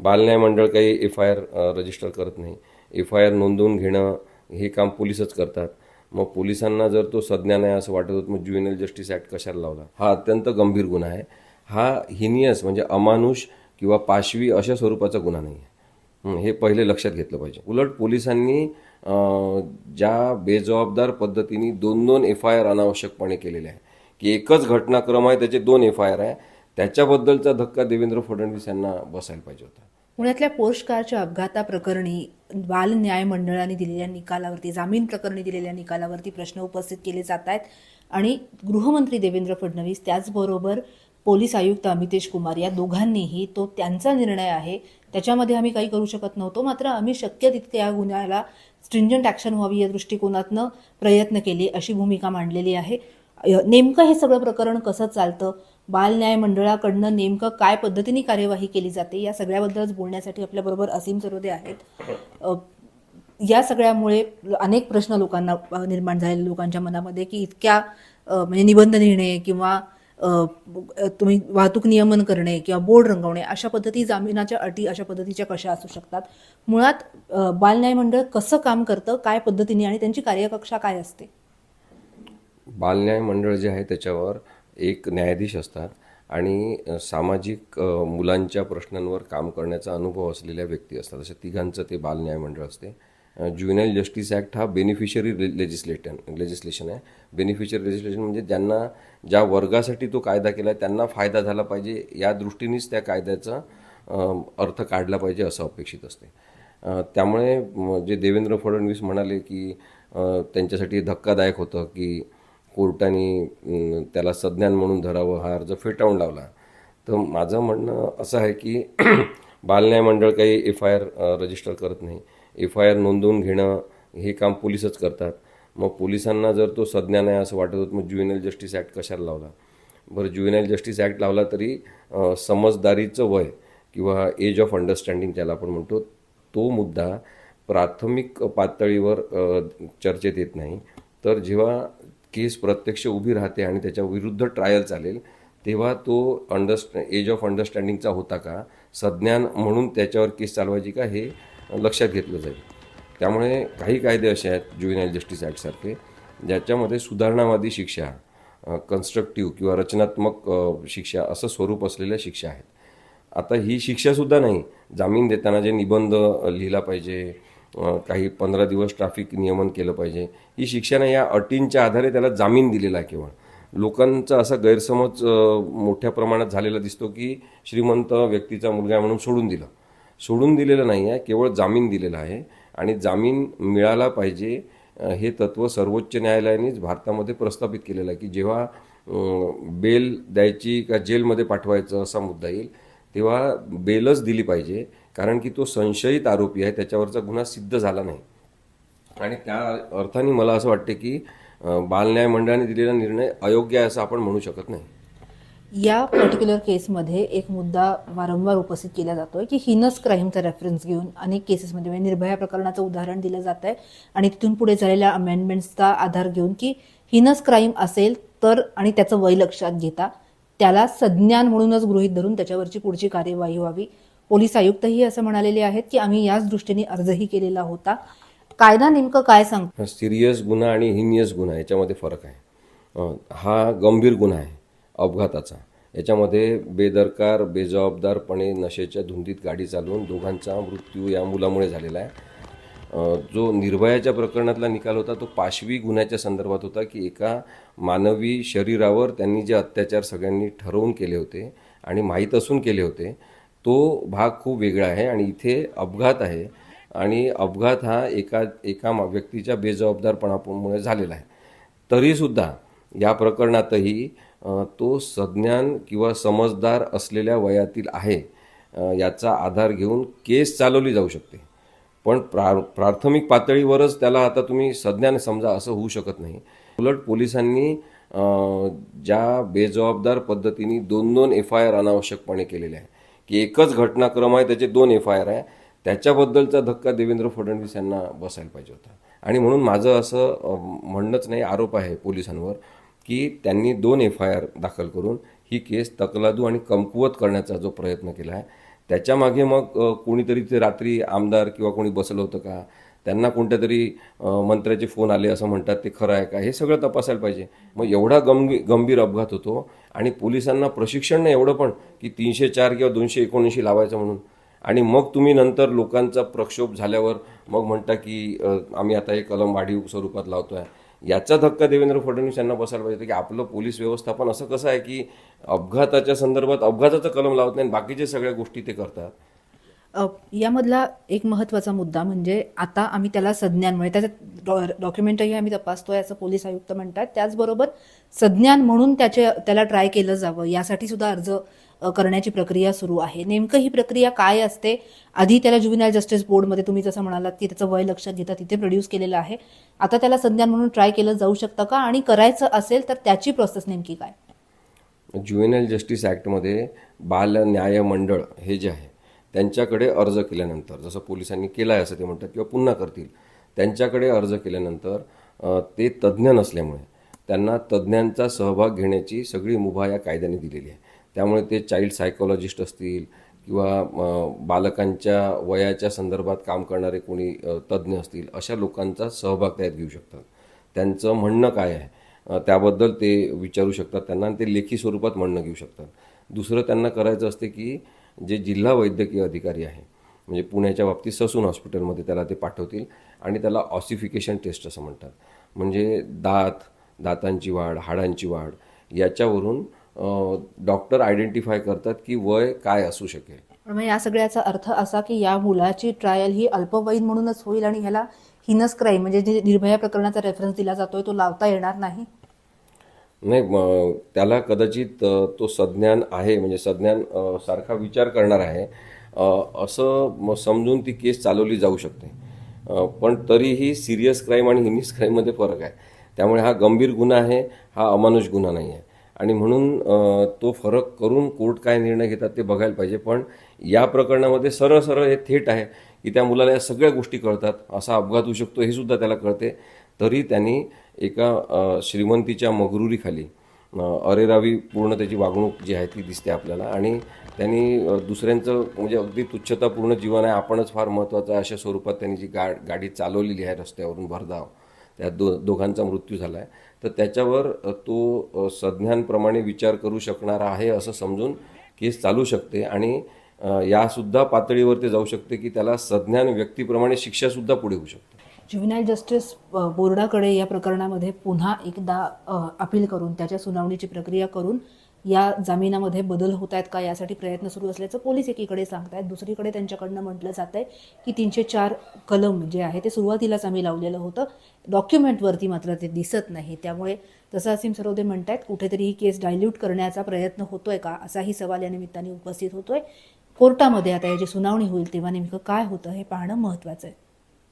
बालन्याय मंडळ काही F I R register करत नाही. एफ आय आर नोंदवून घेणं हे काम पोलीसच करतात. मग पोलिसांना जर तो सज्ञान आहे असं वाटत होतं मग ज्युएनल जस्टिस ॲक्ट कशाला लावला? हा अत्यंत गंभीर गुन्हा आहे. हा हिनियस म्हणजे अमानुष किंवा पाशवी अशा स्वरूपाचा गुन्हा नाही आहे हे पहिले लक्षात घेतलं पाहिजे. उलट पोलिसांनी ज्या बेजबाबदार पद्धतीने दोन दोन एफ आय आर अनावश्यकपणे केलेले आहे की एकच घटनाक्रम आहे त्याचे दोन एफ आय आर आहे त्याच्याबद्दलचा धक्का देवेंद्र फडणवीस यांना बसायला पाहिजे होता. पुण्यातल्या पोर्श कारच्या अपघाताप्रकरणी बाल न्याय मंडळाने दिलेल्या निकालावरती जामीन प्रकरणी दिलेल्या निकालावरती प्रश्न उपस्थित केले जात आहेत आणि गृहमंत्री देवेंद्र फडणवीस त्याचबरोबर पोलीस आयुक्त अमितेश कुमार या दोघांनीही तो त्यांचा निर्णय आहे. त्याच्यामध्ये आम्ही काही करू शकत नव्हतो मात्र आम्ही शक्य तितक्या या गुन्ह्याला स्ट्रिंजंट ॲक्शन व्हावी या दृष्टिकोनातनं प्रयत्न केले अशी भूमिका मांडलेली आहे. नेमकं हे सगळं प्रकरण कसं चालतं बाल न्याय मंडळाकडनं नेमकं काय पद्धतीने कार्यवाही केली जाते या सगळ्याबद्दलच बोलण्यासाठी आपल्याबरोबर असीम सरोदे आहेत. या सगळ्यामुळे अनेक प्रश्न लोकांना निर्माण झालेले लोकांच्या मनामध्ये की इतक्या म्हणजे निबंध लिहिणे किंवा तुम्ही वाहतूक नियमन करणे किंवा बोर्ड रंगवणे अशा पद्धती जामिनाच्या अटी अशा पद्धतीच्या कशा असू शकतात? मुळात बालन्याय बाल मंडळ कसं काम करतं काय पद्धतीने आणि त्यांची कार्यकक्षा काय असते? बालन्याय मंडळ जे आहे त्याच्यावर एक न्यायाधीश असतात आणि सामाजिक मुलांच्या प्रश्नांवर काम करण्याचा अनुभव असलेल्या व्यक्ती असतात. अशा तिघांचं ते बालन्याय मंडळ असते. ज्युनियल जस्टिस ॲक्ट हा बेनिफिशरी लेजिस्लेटन लेजिस्लेशन आहे. बेनिफिशरी लेजिस्लेशन म्हणजे ज्यांना ज्या वर्गासाठी तो कायदा केला आहे त्यांना फायदा झाला पाहिजे. या दृष्टीनेच त्या कायद्याचा अर्थ काढला पाहिजे असं अपेक्षित असते. त्यामुळे जे देवेंद्र फडणवीस म्हणाले की त्यांच्यासाठी धक्कादायक होतं की कोर्टाने त्याला सज्ञान म्हणून धरावं हा अर्ज फेटाळून लावला. तर माझं म्हणणं असं आहे की बालन्याय मंडळ काही एफ आय आर रजिस्टर करत नाही. एफ आय आर नोंदवून घेणं हे काम पोलीसच करतात. मग पोलिसांना जर तो सज्ञान आहे असं वाटत होतं मग ज्युएनल जस्टिस ॲक्ट कशाला लावला? बरं ज्युएनल जस्टिस ॲक्ट लावला तरी समजदारीचं वय किंवा एज ऑफ अंडरस्टँडिंग त्याला आपण म्हणतो तो मुद्दा प्राथमिक पातळीवर चर्चेत येत नाही. तर जेव्हा केस प्रत्यक्ष उभी राहते आणि त्याच्या विरुद्ध ट्रायल चालेल तेव्हा तो अंडरस्ट एज ऑफ अंडरस्टँडिंगचा होता का? सज्ञान म्हणून त्याच्यावर केस चालवायची का? हे लक्षात घेतलं जाईल. त्यामुळे काही कायदे असे आहेत ज्युनियल जस्टिस ॲक्टसारखे ज्याच्यामध्ये सुधारणावादी शिक्षा कन्स्ट्रक्टिव्ह किंवा रचनात्मक शिक्षा असं स्वरूप असलेल्या शिक्षा आहेत. आता ही शिक्षासुद्धा नाही. जामीन देताना जे निबंध लिहिला पाहिजे काही पंधरा दिवस ट्रॅफिक नियमन केलं पाहिजे. ही शिक्षण या अटींच्या आधारे त्याला जामीन दिलेला आहे केवळ. लोकांचा असा गैरसमज मोठ्या प्रमाणात झालेला दिसतो की श्रीमंत व्यक्तीचा मुलगा आहे म्हणून सोडून दिलं. सोडून दिलेलं नाही आहे केवळ जामीन दिलेला आहे आणि जामीन मिळाला पाहिजे हे तत्त्व सर्वोच्च न्यायालयानेच भारतामध्ये प्रस्थापित केलेलं आहे की जेव्हा बेल द्यायची का जेलमध्ये पाठवायचं असा मुद्दा येईल तेव्हा बेलच दिली पाहिजे. कारण की तो संशयित आरोपी आहे त्याच्यावरचा गुन्हा सिद्ध झाला नाही. आणि त्या अर्थाने मला असं वाटते की बालन्याय मंडळाने दिलेला निर्णय अयोग्य आहे असं आपण म्हणू शकत नाही. या पर्टिक्युलर केसमध्ये एक मुद्दा वारंवार उपस्थित केला जातोय की हिनस क्राईमचा रेफरन्स घेऊन अनेक केसेसमध्ये म्हणजे निर्भया प्रकरणाचं उदाहरण दिलं जात आहे आणि तिथून पुढे झालेल्या अमेंडमेंट्सचा आधार घेऊन की हिनस क्राईम असेल तर आणि त्याचं वय लक्षात घेता त्याला संज्ञान म्हणूनच गृहीत धरून त्याच्यावरची पुढची कार्यवाही व्हावी. पोलीस आयुक्तही असं म्हणालेले आहेत की आम्ही याच दृष्टीने अर्जही केलेला होता. कायदा नेमकं काय सांगतो सिरियस गुन्हा आणि हिनियस गुन्हा याच्यामध्ये फरक आहे. हा गंभीर गुन्हा आहे अपघाताचा. याच्यामध्ये बेदरकार बेजबाबदारपणे नशेच्या धुंदीत गाडी चालवून दोघांचा मृत्यू या मुलामुळे झालेला आहे. जो निर्भयाच्या प्रकरणातला निकाल होता तो पाशवी गुन्ह्याच्या संदर्भात होता की एका मानवी शरीरावर त्यांनी जे अत्याचार सगळ्यांनी ठरवून केले होते आणि माहीत असून केले होते तो भाग खूप वेगळा आहे आणि इथे अपघात आहे. आणि अपघात हा एका एका व्यक्तीच्या बेजबाबदारपणामुळे झालेला आहे. तरीसुद्धा या प्रकरणातही तो सज्ञान किंवा समजदार असलेल्या वयातील आहे. याचा आधार घेऊन केस चालवली जाऊ शकते. पण प्रा प्राथमिक पातळीवरच त्याला आता तुम्ही सज्ञान समजा असं होऊ शकत नाही. उलट पोलिसांनी ज्या बेजबाबदार पद्धतीने दोन दोन एफ आय आर अनावश्यकपणे केलेले आहे. की एकच घटनाक्रम आहे त्याचे दोन एफ आय आर आहे. त्याच्याबद्दलचा धक्का देवेंद्र फडणवीस यांना बसायला पाहिजे होता. आणि म्हणून माझं असं म्हणणंच नाही आरोप आहे पोलिसांवर की त्यांनी दोन एफ आय आर दाखल करून ही केस तकलादू आणि कमकुवत करण्याचा जो प्रयत्न केला आहे त्याच्यामागे मग कोणीतरी ते रात्री आमदार किंवा कोणी बसलं होतं का? त्यांना कोणत्या तरी मंत्र्याचे फोन आले असं म्हणतात ते खरं आहे का? हे सगळं तपासायला पाहिजे. मग एवढा गंभीर गंभीर अपघात होतो आणि पोलिसांना प्रशिक्षण नाही एवढं पण की तीनशे चार किंवा दोनशे एकोणऐंशी लावायचं म्हणून. आणि मग तुम्ही नंतर लोकांचा प्रक्षोभ झाल्यावर मग म्हणता की आम्ही आता हे कलम वाढीव स्वरूपात लावतो आहे याचा धक्का देवेंद्र फडणवीस यांना बसायला पाहिजे की आपलं पोलीस व्यवस्थापन असं कसं आहे की अपघाताच्या संदर्भात अपघाताचं कलम लावत नाही बाकीच्या सगळ्या गोष्टी ते करतात. यामधला एक महत्त्वाचा मुद्दा म्हणजे आता आम्ही त्याला संज्ञान म्हणजे त्याचं डॉ डॉक्युमेंटही आम्ही तपासतोय असं पोलीस आयुक्त म्हणतात. त्याचबरोबर संज्ञान म्हणून त्याचे त्याला ट्राय केलं जावं यासाठी सुद्धा अर्ज करण्याची प्रक्रिया सुरू आहे. नेमकं ही प्रक्रिया काय असते? आधी त्याला ज्युबिनाईल जस्टिस बोर्डमध्ये तुम्ही जसं म्हणालात की त्याचं वय लक्षात घेता तिथे प्रोड्यूस केलेलं आहे. आता त्याला संज्ञान म्हणून ट्राय केलं जाऊ शकतं का? आणि करायचं असेल तर त्याची प्रोसेस नेमकी काय? ज्युएनएल जस्टिस ॲक्टमध्ये बाल न्याय मंडळ हे जे आहे त्यांच्याकडे अर्ज केल्यानंतर जसं पोलिसांनी केलं आहे असं ते म्हणतात किंवा पुन्हा करतील त्यांच्याकडे अर्ज केल्यानंतर ते तज्ज्ञ नसल्यामुळे त्यांना तज्ज्ञांचा सहभाग घेण्याची सगळी मुभा या कायद्याने दिलेली आहे. त्यामुळे ते चाइल्ड सायकोलॉजिस्ट असतील किंवा बालकांच्या वयाच्या संदर्भात काम करणारे कोणी तज्ज्ञ असतील अशा लोकांचा सहभाग त्यात घेऊ शकतात. त्यांचं म्हणणं काय आहे? त्याबद्दल ते विचारू शकतात त्यांना आणि ते लेखी स्वरूपात म्हणणं घेऊ शकतात. दुसरं त्यांना करायचं असते की जे जिल्हा वैद्यकीय अधिकारी आहे म्हणजे पुण्याच्या बाबतीत ससून हॉस्पिटलमध्ये त्याला ते पाठवतील आणि त्याला ऑसिफिकेशन टेस्ट असं म्हणतात. म्हणजे दात दातांची वाढ हाडांची वाढ याच्यावरून डॉक्टर आयडेंटिफाय करतात की वय काय असू शकेल. मग या सगळ्याचा अर्थ असा की या मुलाची ट्रायल ही अल्पवयीन म्हणूनच होईल आणि ह्याला हिनस क्राईम म्हणजे जे निर्भया प्रकरणाचा रेफरन्स दिला जातोय तो लावता येणार नाही. नाही त्याला कदाचित अ, तो सज्ञान आहे म्हणजे सज्ञान अ, सारखा विचार करणार आहे. अ, असं म- समजून ती केस चालवली जाऊ शकते. अ, पण तरीही सिरियस क्राईम आणि हिनिस क्राईममध्ये फरक आहे. त्यामुळे हा गंभीर गुन्हा आहे हा अमानुष गुन्हा नाही आहे. आणि म्हणून अ, तो फरक करून कोर्ट काय निर्णय घेतात ते बघायला पाहिजे. पण या प्रकरणामध्ये सरळ सरळ हे थेट आहे की त्या मुलाला या सगळ्या गोष्टी कळतात असा अपघात होऊ शकतो हे सुद्धा त्याला कळते. तरी त्यांनी एका श्रीमंतीच्या मगरुरीखाली अरेरावी पूर्ण त्याची वागणूक जी आहे ती दिसते आपल्याला. आणि त्यांनी दुसऱ्यांचं म्हणजे अगदी तुच्छतापूर्ण जीवन आहे आपणच फार महत्त्वाचं आहे अशा स्वरूपात त्यांनी जी गा गाडी चालवलेली आहे रस्त्यावरून भरधाव त्या दो दोघांचा मृत्यू झाला आहे तर त्याच्यावर तो अ, सज्ञांप्रमाणे विचार करू शकणारा आहे असं समजून केस चालू शकते आणि यासुद्धा पातळीवर ते जाऊ शकते की त्याला सज्ञान व्यक्तीप्रमाणे शिक्षासुद्धा पुढे होऊ शकते. ज्युव्हिनाईल जस्टिस बोर्डाकडे या प्रकरणामध्ये पुन्हा एकदा अपील करून त्याच्या सुनावणीची प्रक्रिया करून या जामिनामध्ये बदल होत आहेत का यासाठी प्रयत्न सुरू असल्याचं पोलीस एकीकडे सांगत आहेत दुसरीकडे त्यांच्याकडनं म्हटलं जात आहे की तीनशे चार कलम जे आहे ते सुरुवातीलाच आम्ही लावलेलं होतं. डॉक्युमेंटवरती मात्र ते दिसत नाही. त्यामुळे तसं असीम सरोदे म्हणतायत कुठेतरी ही केस डायल्यूट करण्याचा प्रयत्न होतोय का? असाही सवाल या निमित्ताने उपस्थित होतोय. कोर्टामध्ये आता याची सुनावणी होईल तेव्हा नेमकं काय होतं हे पाहणं महत्त्वाचं आहे.